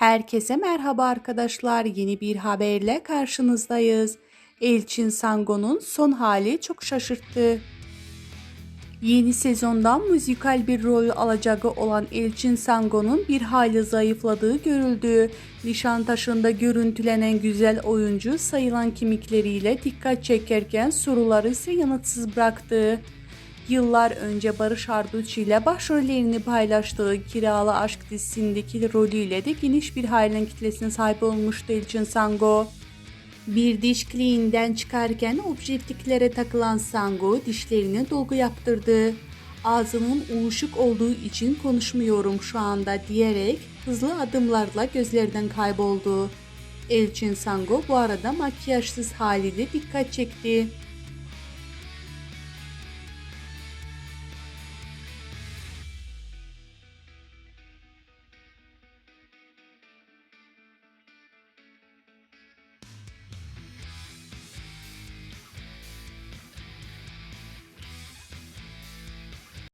Herkese merhaba arkadaşlar. Yeni bir haberle karşınızdayız. Elçin Sango'nun son hali çok şaşırttı. Yeni sezondan müzikal bir rol alacağı olan Elçin Sango'nun bir hayli zayıfladığı görüldü. Nişantaşı'nda görüntülenen güzel oyuncu sayılan kimikleriyle dikkat çekerken soruları ise yanıtsız bıraktı. Yıllar önce Barış Arduç ile başrollerini paylaştığı Kiralı Aşk dizisindeki rolüyle de geniş bir hayran kitlesine sahip olmuştu Elçin Sango. Bir diş kliniğinden çıkarken objektiflere takılan Sango dişlerine dolgu yaptırdı. Ağzımın uyuşuk olduğu için konuşmuyorum şu anda diyerek hızlı adımlarla gözlerden kayboldu. Elçin Sango bu arada makyajsız haliyle dikkat çekti.